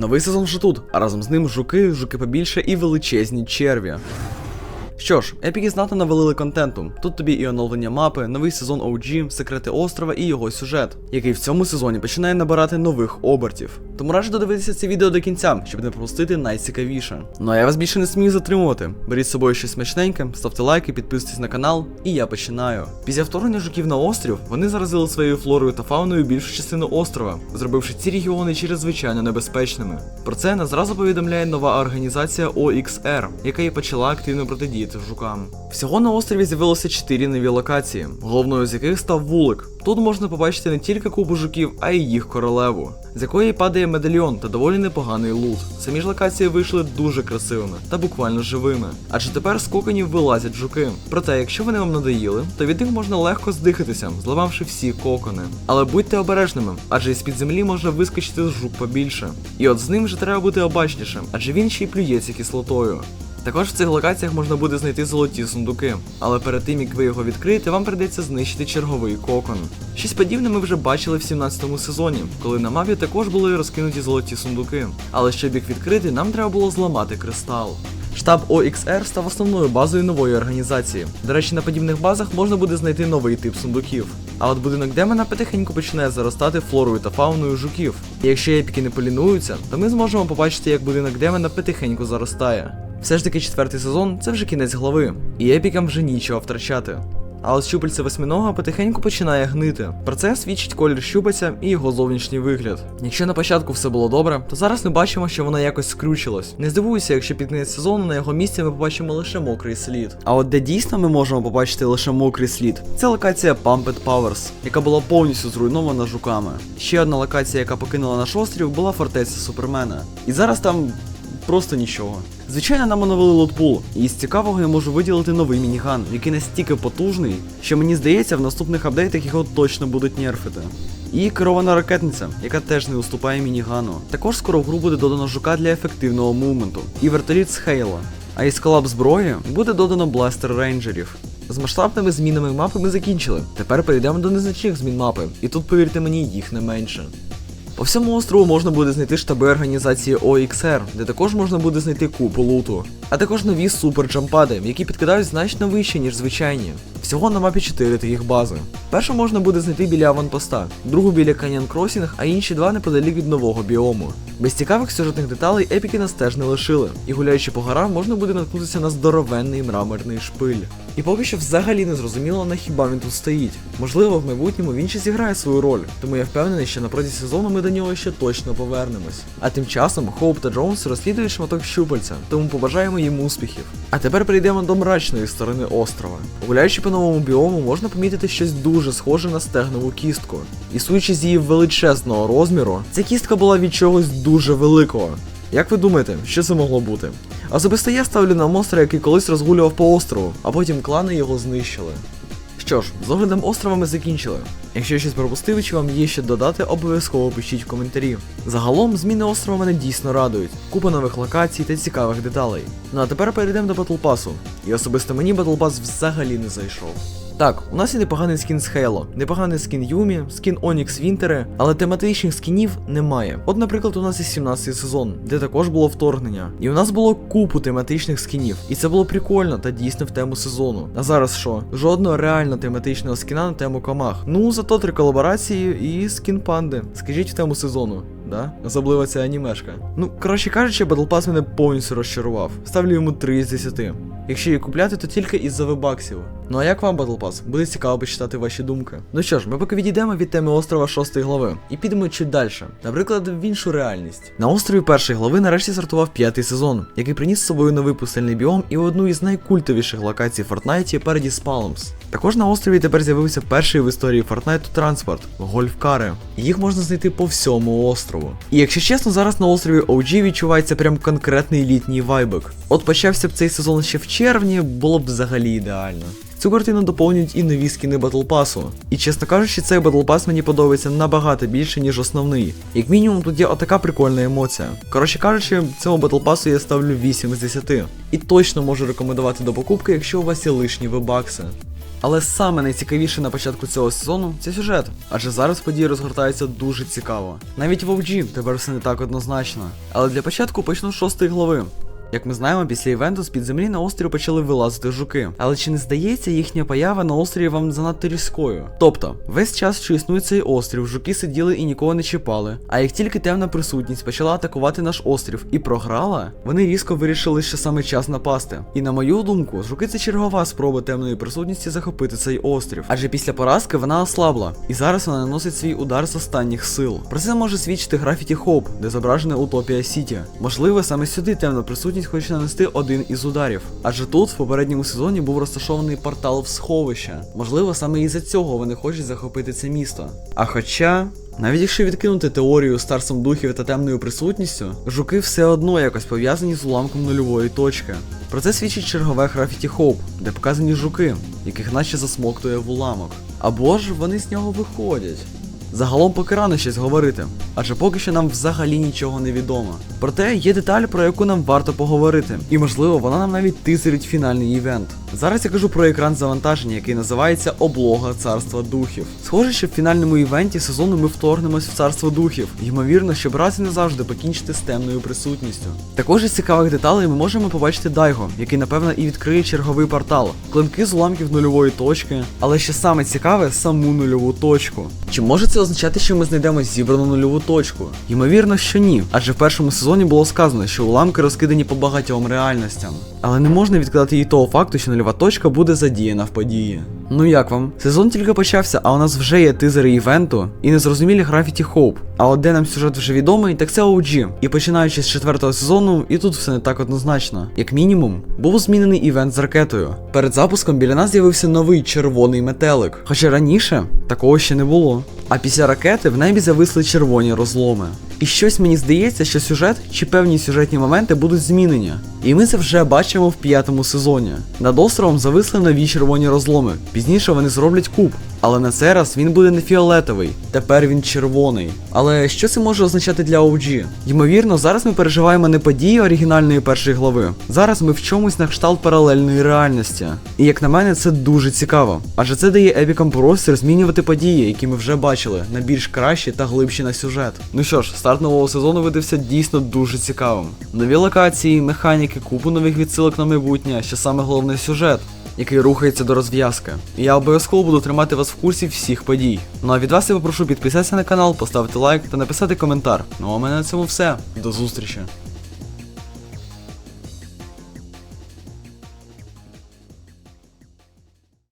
Новий сезон вже тут, а разом з ним жуки, жуки побільше і величезні черві. Що ж, епіки знато навалили контенту. Тут тобі і оновлення мапи, новий сезон OG, секрети острова і його сюжет, який в цьому сезоні починає набирати нових обертів. Тому раджу додивитися це відео до кінця, щоб не пропустити найцікавіше. Ну а я вас більше не смію затримувати. Беріть з собою щось смачненьке, ставте лайки, підписуйтесь на канал, і я починаю. Після вторгнення жуків на острів вони заразили своєю флорою та фауною більшу частину острова, зробивши ці регіони чрезвичайно небезпечними. Про це нас зразу повідомляє нова організація OXR, яка і почала активно протидіяти жукам. Всього на острові з'явилося 4 нові локації, головною з яких став вулик. Тут можна побачити не тільки кубу жуків, а й їх королеву, з якої падає медальйон та доволі непоганий лут. Самі ж локації вийшли дуже красивими та буквально живими. Адже тепер з коконів вилазять жуки. Проте, якщо вони вам надоїли, то від них можна легко здихатися, зламавши всі кокони. Але будьте обережними, адже із під землі може вискочити з жук побільше. І от з ним вже треба бути обачнішим, адже він ще й плюється кислотою. Також в цих локаціях можна буде знайти золоті сундуки, але перед тим як ви його відкриєте, вам прийдеться знищити черговий кокон. Щось подібне ми вже бачили в 17-му сезоні, коли на мапі також були розкинуті золоті сундуки. Але щоб їх відкрити, нам треба було зламати кристал. Штаб OXR став основною базою нової організації. До речі, на подібних базах можна буде знайти новий тип сундуків. А от будинок Демона потихеньку починає заростати флорою та фауною жуків. І якщо епіки не полінуються, то ми зможемо побачити, як будинок Демона потихеньку заростає. Все ж таки четвертий сезон це вже кінець глави, і епікам вже нічого втрачати. А от щупальце восьминога потихеньку починає гнити. Про це свідчить колір щупальця і його зовнішній вигляд. Якщо на початку все було добре, то зараз ми бачимо, що воно якось скрючилось. Не здивуюся, якщо під кінець сезону на його місці ми побачимо лише мокрий слід. А от де дійсно ми можемо побачити лише мокрий слід, це локація Pumped Powers, яка була повністю зруйнована жуками. Ще одна локація, яка покинула наш острів, була фортеця Супермена. І зараз там просто нічого. Звичайно, нам оновили лотпул, і з цікавого я можу виділити новий мініган, який настільки потужний, що мені здається, в наступних апдейтах його точно будуть нерфити. І керована ракетниця, яка теж не уступає мінігану. Також скоро в гру буде додано жука для ефективного мувменту, і вертоліт з Хейла. А із колаб зброї буде додано бластер рейнджерів. З масштабними змінами мапи ми закінчили. Тепер перейдемо до незначних змін мапи, і тут, повірте мені, їх не менше. По всьому острову можна буде знайти штаби організації OXR, де також можна буде знайти купу луту, а також нові супер джампади, які підкидають значно вище, ніж звичайні. Всього на мапі 4 таких бази. Першу можна буде знайти біля аванпоста, другу біля Canyon Crossing, а інші два неподалік від нового біому. Без цікавих сюжетних деталей епіки нас теж не лишили, і гуляючи по горам, можна буде наткнутися на здоровенний мраморний шпиль. І поки що взагалі не зрозуміло, на хіба він тут стоїть. Можливо, в майбутньому він ще зіграє свою роль, тому я впевнений, що на протязі сезону ми до нього ще точно повернемось. А тим часом Хоуп та Джонс розслідують шматок щупальця, тому побажаємо їм успіхів. А тепер перейдемо до мрачної сторони острова. Гуляючи по новому біому, можна помітити щось дуже схоже на стегнову кістку. І судячи з її величезного розміру, ця кістка була від чогось дуже великого. Як ви думаєте, що це могло бути? Особисто я ставлю на монстра, який колись розгулював по острову, а потім клани його знищили. Що ж, з оглядом острова ми закінчили. Якщо щось пропустив, чи вам є що додати, обов'язково пишіть в коментарі. Загалом, зміни острова мене дійсно радують. Купа нових локацій та цікавих деталей. Ну а тепер перейдемо до Battle Pass. І особисто мені Battle Pass взагалі не зайшов. Так, у нас є непоганий скін з Хейло, непоганий скін Юмі, скін Онікс Вінтери, але тематичних скінів немає. От, наприклад, у нас є 17 сезон, де також було вторгнення. І у нас було купу тематичних скінів. І це було прикольно та дійсно в тему сезону. А зараз що? Жодного реально тематичного скіна на тему комах. Ну, зато три колаборації і скін панди. Скажіть в тему сезону. Да? Особливо ця анімешка. Ну, коротше кажучи, Battle Pass мене повністю розчарував. Ставлю йому 3 з 10. Якщо її купляти, то тільки із-за вебаксів. Ну а як вам Battle Pass? Буде цікаво почитати ваші думки. Ну що ж, ми поки відійдемо від теми острова 6 глави і підемо чуть далі. Наприклад, в іншу реальність. На острові першої глави нарешті стартував п'ятий сезон, який приніс з собою новий пустельний біом і одну із найкультовіших локацій Фортнайті Paradise Palms. Також на острові тепер з'явився перший в історії Фортнайту транспорт гольфкари. Їх можна знайти по всьому острову. І якщо чесно, зараз на острові OG відчувається прям конкретний літній вайбик. От почався б цей сезон ще в червні, було б взагалі ідеально. Цю картину доповнюють і нові скіни Pass. І чесно кажучи, цей Pass мені подобається набагато більше, ніж основний. Як мінімум, тут є отака прикольна емоція. Коротше кажучи, цьому Pass я ставлю 8 з 10. І точно можу рекомендувати до покупки, якщо у вас є лишні вебакси. Але саме найцікавіше на початку цього сезону це сюжет, адже зараз події розгортаються дуже цікаво. Навіть в OG тепер все не так однозначно. Але для початку почну з шостої глави. Як ми знаємо, після івенту з-під землі на острів почали вилазити жуки. Але чи не здається їхня поява на острові вам занадто різкою? Тобто, весь час, що існує цей острів, жуки сиділи і нікого не чіпали. А як тільки темна присутність почала атакувати наш острів і програла, вони різко вирішили, що саме час напасти. І на мою думку, жуки це чергова спроба темної присутності захопити цей острів. Адже після поразки вона ослабла, і зараз вона наносить свій удар з останніх сил. Про це може свідчити графіті Хоуп, де зображена Утопія Сіті. Можливо, саме сюди темна присутність хоче нанести один із ударів. Адже тут в попередньому сезоні був розташований портал в сховище. Можливо, саме із-за цього вони хочуть захопити це місто. А хоча. Навіть якщо відкинути теорію старцем духів та темною присутністю, жуки все одно якось пов'язані з уламком нульової точки. Про це свідчить чергове Графіті Хоуп, де показані жуки, яких наче засмоктує в уламок. Або ж вони з нього виходять. Загалом поки рано щось говорити, адже поки що нам взагалі нічого не відомо. Проте є деталь, про яку нам варто поговорити, і можливо вона нам навіть тизерить фінальний івент. Зараз я кажу про екран завантаження, який називається Облога Царства Духів. Схоже, що в фінальному івенті сезону ми вторгнемось в царство духів. Ймовірно, щоб раз і назавжди покінчити з темною присутністю. Також із цікавих деталей ми можемо побачити Дайго, який напевно і відкриє черговий портал, клинки з уламків нульової точки, але що саме цікаве, саму нульову точку. Чи може це означати, що ми знайдемо зібрану нульову точку? Ймовірно, що ні, адже в першому сезоні було сказано, що уламки розкидані по багатьом реальностям. Але не можна відкидати і того факту, що нульова точка буде задіяна в події. Ну як вам? Сезон тільки почався, а у нас вже є тизери івенту і незрозумілі графіті Хоуп. А от де нам сюжет вже відомий, так це OG. І починаючи з четвертого сезону, і тут все не так однозначно. Як мінімум, був змінений івент з ракетою. Перед запуском біля нас з'явився новий червоний метелик. Хоча раніше такого ще не було. А після ракети в небі зависли червоні розломи. І щось мені здається, що сюжет чи певні сюжетні моменти будуть змінені. І ми це вже бачимо в п'ятому сезоні. Над островом зависли нові червоні розломи. Пізніше вони зроблять куб. Але на цей раз він буде не фіолетовий, тепер він червоний. Але що це може означати для OG? Ймовірно, зараз ми переживаємо не події оригінальної першої глави. Зараз ми в чомусь на кшталт паралельної реальності. І як на мене, це дуже цікаво. Адже це дає епікам простір змінювати події, які ми вже бачили, на більш кращі та глибші на сюжет. Ну що ж, старт нового сезону видався дійсно дуже цікавим. Нові локації, механіки, купу нових відсилок на майбутнє, ще саме головне сюжет який рухається до розв'язки. Я обов'язково буду тримати вас в курсі всіх подій. Ну а від вас я попрошу підписатися на канал, поставити лайк та написати коментар. Ну а в мене на цьому все. До зустрічі.